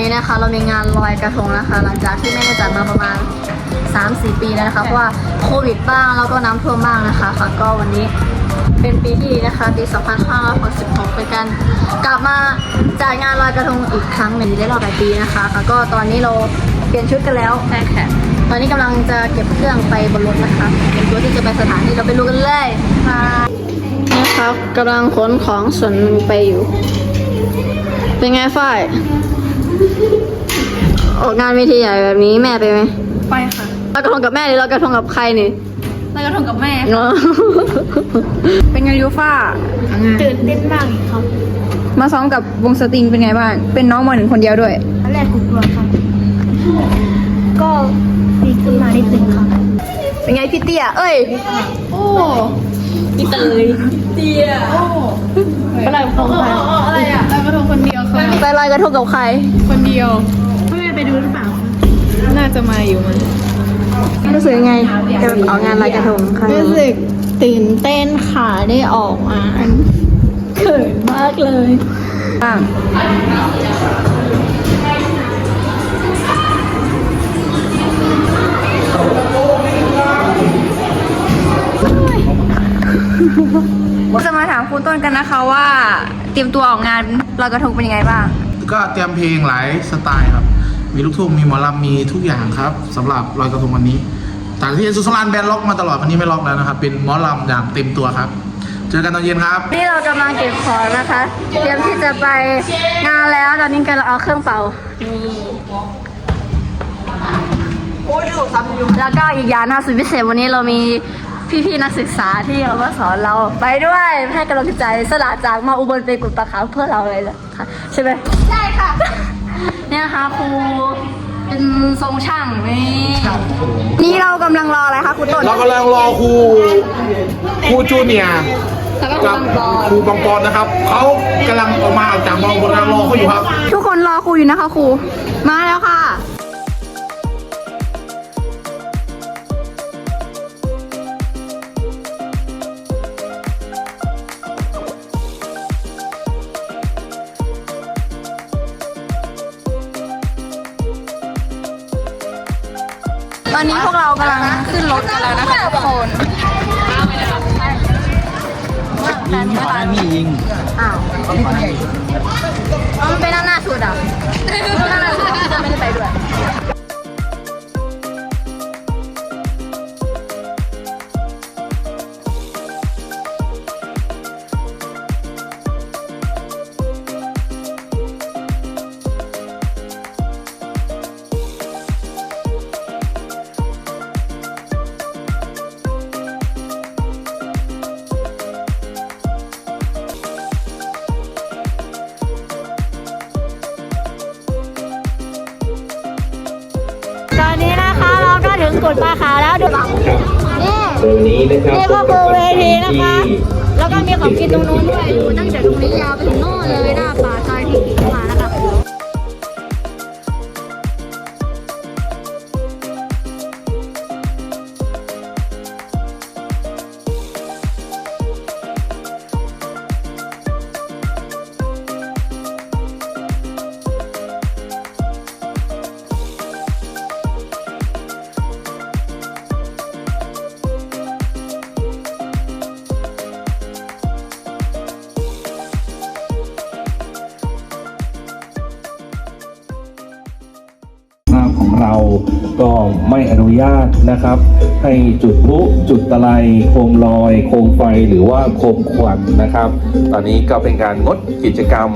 นด์วันนี้นะคะเรามีงานลอยกระทงนะคะ หลังจากที่ไม่ได้จัดมาประมาณ 3-4 ปีแล้วนะคะ เพราะว่าโควิดบ้างแล้วก็น้ำท่วมบ้างนะคะค่ะก็วันนี้เป็นปีที่ดีนะคะปี 2566เป็นการกลับมาจัดงานลอยกระทงอีกครั้งหนึ่งได้รอบหลายปีนะคะค่ะก็ตอนนี้เราเปลี่ยนชุดกันแล้วใช่ค่ะตอนนี้กำลังจะเก็บเครื่องไปบนรถนะคะเป็นตัวที่จะไปสถานที่เราไปดูกันเลยค่ะนะครับกำลังขนของส่วนหนึ่งไปอยู่ เป็นไงฝ้าย ออกงานเวทีใหญ่แบบนี้แม่ไปไหมไปค่ะลอยกระทงกับแม่หรือลอยกระทงกับใครนี่ลอยกระทงกับแม่เนาะเป็นไงยูฟ่าตื่นเต้นมากครับมาซ้อมกับวงสตริงเป็นไงบ้าง เป็นน้องมหนึ่งคนเดียวด้วยตอนแรกกลัวครับ ก็ดีขึ้นมานิดนึงครับ เป็นไงพี่เตี้ย เอ้ย โอ้พี่เตยเดียโอ้ก็เลยคงไปอะไรอะลอยกระทง คนเดียวค่ะไปลอยกระทงกับใคร คนเดียวไม่ได้ไปดูหรือเปล่า น่าจะมาอยู่มั้งรู้สึกยังไงจะออกงานลอยกระทงครั้งรู้นี้สึกตื่นเต้นค่ะได้ออกมาเขินมากเลยบ้าง จะมาถามครูต้นกันนะคะว่า เตรียมตัวออกงานลอยกระทงเป็นยังไงบ้าง ก็เตรียมเพลงหลายสไตล์ครับ มีลูกทุ่งมีหมอลำมีทุกอย่างครับสำหรับลอยกระทงวันนี้จากที่สุสานแบนด์ล็อกมาตลอดวันนี้ไม่ล็อกแล้วนะครับ เป็นหมอลำอย่างเต็มตัวครับ เจอกันตอนเย็นครับนี่เรากำลังเก็บของนะคะ เตรียมที่จะไปงานแล้วตอนนี้กำลังเอาเครื่องเป่านี่แล้วก็อีกอย่างนะคะสุดพิเศษวันนี้เรามี พี่ๆนักศึกษาที่เขามาสอนเราไปด้วยให้กำลังใจสละจากมาอุบลไปกุดปลาขาวเพื่อเราเลยเหรอค่ะใช่ไหมใช่ค่ะ เนี่ยนะคะครูเป็นทรงช่างนี่นี่เรากำลังรออะไรคะครูต้นเรากำลังรอครูครูจูเนียร์แล้วก็ครูกับบังกรครูบังกรนะครับเขากำลังออกมาออกจากมองกำลังรอเขาอยู่ครับ ทุกคนรอครูอยู่นะคะครูมาแล้วค่ะ อนนี้พวกเรากำลังขึ้นรถกันแล้วนะคะทุกคนอ้าวมันเป็นหน้าหน้าสุดอะหน้าหน้าสุดที่จะไม่ได้ไปด้วย ดปลาขาวแล้วดูนี่โดยวันนี้นะครับนี่ก็คือเวทีนะคะ แล้วก็มีของกินตรงนู้นด้วยอยู่ตั้งแต่ ก็ไม่อนุญาตนะครับ ให้จุดพลุจุดตะไลโคมลอย โคมไฟหรือว่าโคมควันนะครับ ตอนนี้ก็เป็นการงดกิจกรรม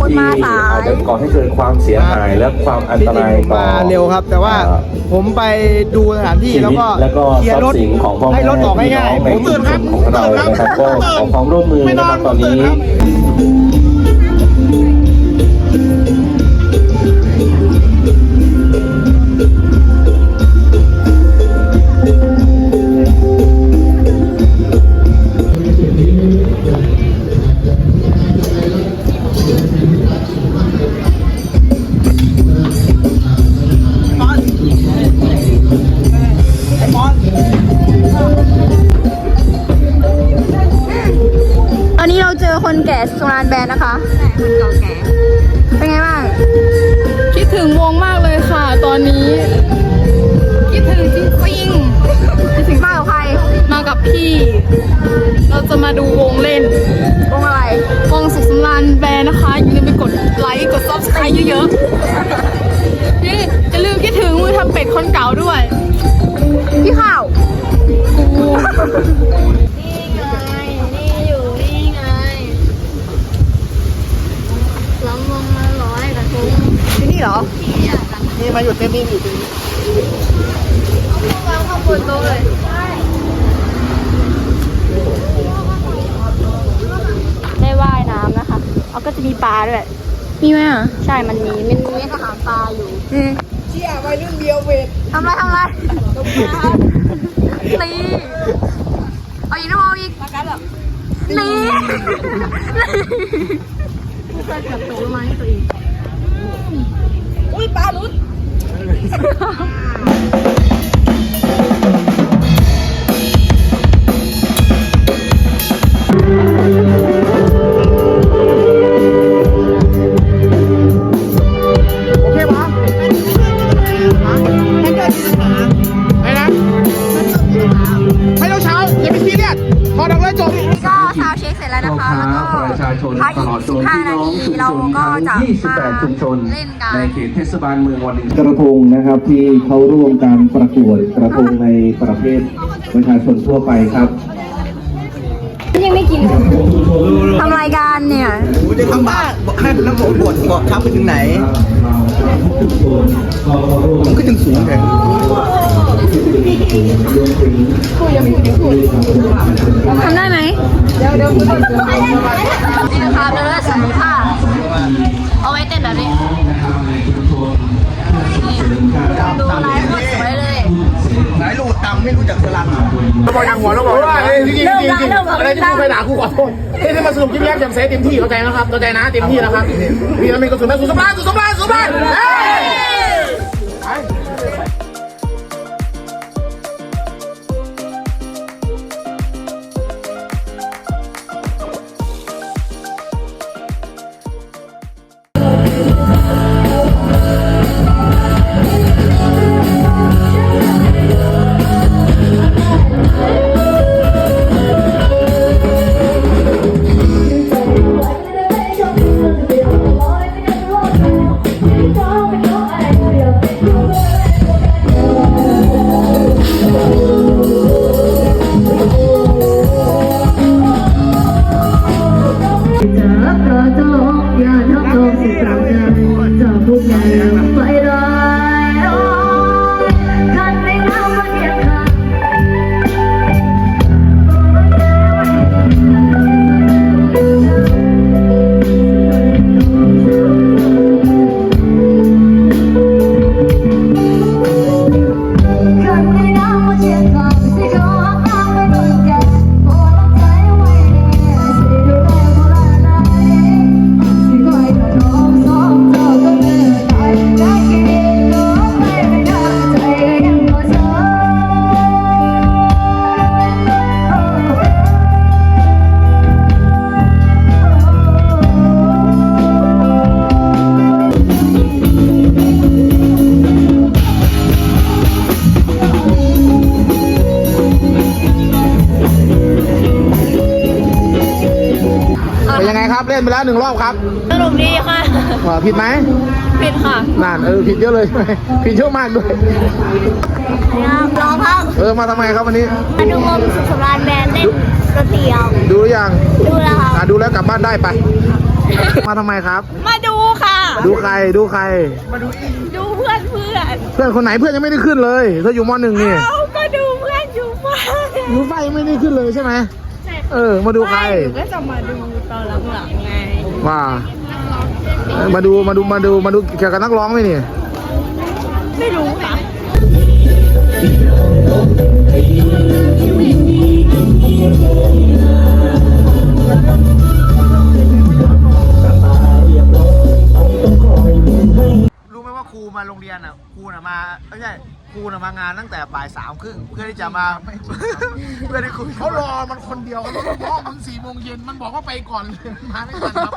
คนที่มาสายอาจจะก่อให้เกิดความเสียหายและความอันตรายจงๆผมต่อมาเร็วครับ แต่ว่าเอ่อผมไปดูสถานที่ชีแล้ววิตก็แล้วก็เคลียทรัร์พรถย์สินของพ่อแม่ให้รถออกพี่น้ง่ายองๆในผมชุตื่มนชครับนของเรานะครับก็ขอความร่วมมือนะครับตอนนี้ ตอนนี้เราเจอคนแก่านแบนนะคะมันเก่าแก่เป็นไงบ้าง คิดถึงวงมากเลยค่ะ ตอนนี้ คิดถึงจริงถึงมากกับใครๆมากับพี่ เราจะมาดูวงเล่น วงอะไร วงสุขสำราญแบรนด์นะคะอย่าลืมไปกดไลค์ กด subscribe เยอะๆนี่อย่าลืมคิดถึง ปลาด้วย มีไหมอะ ใช่ มันมีมันมีทหารปลาอยู่อืมเชี่ยวัยรุ่นเดียวเวททำไรทำไรตีเอาอีกน้องเอาอีกตีเคยเกือบตกลงมาให้ตัวเองโอ ทั้งจะมา28 ชุมชนเล่นกันในเขตเทศบาลเมืองวันนี้กระทงนะครับที่เขาร่วมการประกวดกระทงในประเภทประชาชนทั่วไปครับทำรายการเนี่ยกูจะทำบาปบอกให้น้ำผมปวดบอกช้ำไปถึงไหนผมก็ถึงสูงแต่ทำได้ไหมนี่นะคะเราจะใส่ผ้า เอาไว้เต้นแบบนี้นี่ดูลายโคตรสวยเลยสายลูกตำไม่รู้จักสลังเราบอกอย่างหัวเราบอกว่าเอ้ยจริงจริงจริงจริงอะไรที่กูเคยด่ากูขอโทษเฮ้ยที่มาสรุปยิ้มแย้มแจ่มใสเต็มที่เข้าใจนะครับเข้าใจนะเต็มที่นะครับพี่น้องมีกระสุนนะสุสำราญสุสำราญสุสำราญเแล้วหนึ่งรอบครับสนุกดีค่ะเอ่อผิดไหมผิดค่ะนั่นเออผิดเยอะเลย ผิดเยอะมากด้วย ร้องครับเออมาทำไมครับวันนี้ มาดูวงสุขสำราญแบรนด์เล่นก๋วยเตี๋ยวดูหรือยังดูแล้วค่ะอะดูแล้วกลับบ้านได้ไป มาทำไมครับ มาดูค่ะ ดูใครดูใคร ดูเพื่อนเพื่อนเพื่อนคนไหนเพื่อนยังไม่ได้ขึ้นเลยเธออยู่มหนึ่งนี่ เอาก็ดูเพื่อนอยู่บ้าน ยูไฟยังไม่ได้ขึ้นเลยใช่ไหม เออ มาดูใครก็จะมาดูตอนหลังๆไงว่าเออมาดูมาดูมาดูมาดูเกี่ยวกับนักร้องไหมนี่ ไม่รู้ค่ะรู้ไหมว่าครูมาโรงโรงเรียนอะครูน่ะมาไม่ใช่ ครูน่ะมางานตั้งแต่บ่ายสามครึ่งเพื่อที่จะมา เพื่อที่คุยเขารอมันคนเดียวเขาต้องรอมันสี่โมงเย็นมันบอกว่าไปก่อนเลยมาไม่ทันครับ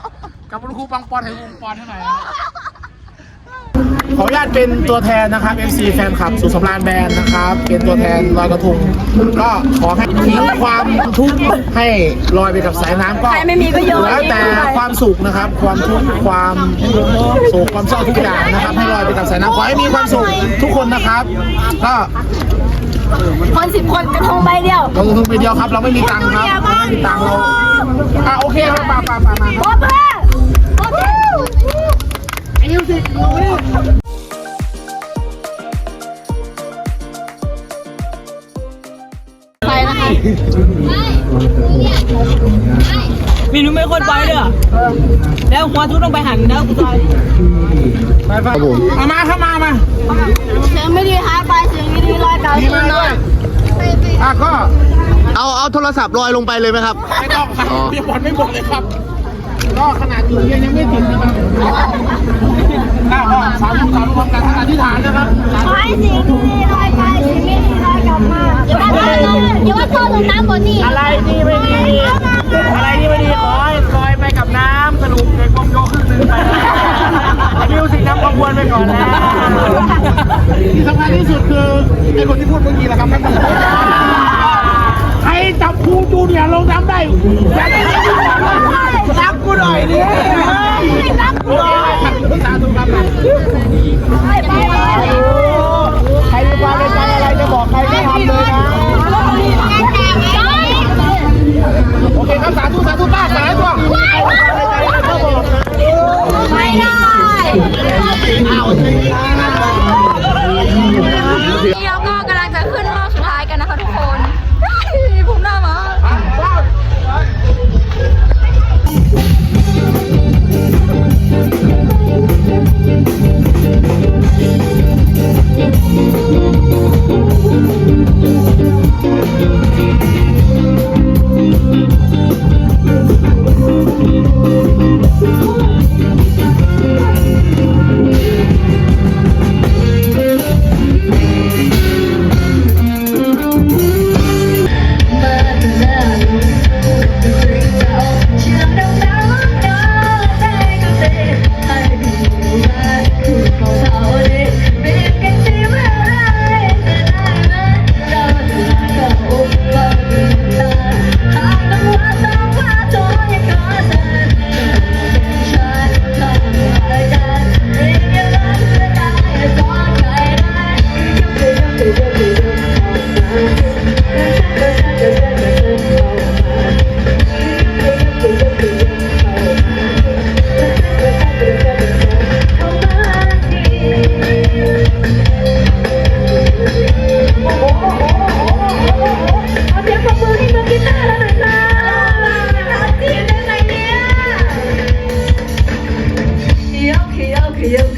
กับคุณครูปังปอนให้วงปอนให้หน่อยนะ ขออนุญาตเป็นตัวแทนนะครับ MC แฟนคลับสุสำราญแบรนด์นะครับ เป็นตัวแทนลอยกระทงก็ขอให้ทิ้งความทุกข์ให้ลอยไปกับสายน้ำก็ไม่มีก็โยน แล้วแต่ความสุขนะครับ ความทุกข์ความโศกความเศร้าทุกอย่างนะครับ ให้ลอยไปกับสายน้ำขอให้มีความสุขทุกคนนะครับ ก็คนสิบคนกระทงใบเดียวเราลงไปเดียวครับ เราไม่มีตังค์ครับเราไม่มีตังค์เราอะโอเคครับมามามามา โอเคโอเค มีนุ่มไม่คนไปเลยอะแล้วหัวทุกต้องไปหันแล้วกูตายไปไปผมเอามาเข้ามามาเสียงไม่ดีหายไปเสียงไม่ดีลอยเก่าดีขึ้มานกหน่ด้อวยยอะก็เอาเอาโทรศัพท์ลอยลงไปเลยไหมครับไม่ต้องครับเรียบร้อยไม่หมดเลยครับก็ขนาดอยู่ยังยังไม่ถึงนะครับอะก็สามสามพร้อมกันอธิษฐานนะครับสาธุขอให้เสียงดีลอยไปเสียงไม่ดีลอยกลับมา อย่าว่าโทษลงอย่าว่าโทษลงน้ำบนนี่อะไรที่ไม่ดี อะไรที่ไม่ดีขอให้ลอยไปกับน้ำสนุกเด็กวงโยครึ่งหนึ่งไปมิวสิกน้ำขบวนไปก่อนนะที่สำคัญที่สุดคือไอ้คนที่พูดเมื่อกี้แหละครับ เนี่ยลงน้ำได้รักกูหน่อยดิรักกูหน่อยสาธุครับใครมีความในใจอะไรจะบอกใครก็ทำเลยนะโอเคครับสาธุสาธุป้าสาธุไม่ได้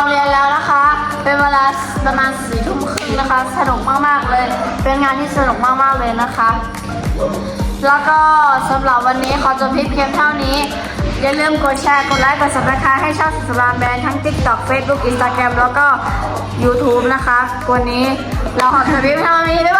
รงเรียนแล้วนะคะ เป็นเวลาประมาณสี่ทุ่มครึ่งนะคะ สนุกมากๆเลย เป็นงานที่สนุกมากๆเลยนะคะ แล้วก็สำหรับวันนี้ขอจบคลิปเพียงเท่านี้ อย่าลืมกดแชร์ กดไลค์ กด subscribe ให้ช่องสุสรามแบรนด์ทั้ง TikTok Facebook Instagram แล้วก็ YouTube นะคะ วันนี้เราขอจบคลิปเท่านี้บ๊ายบาย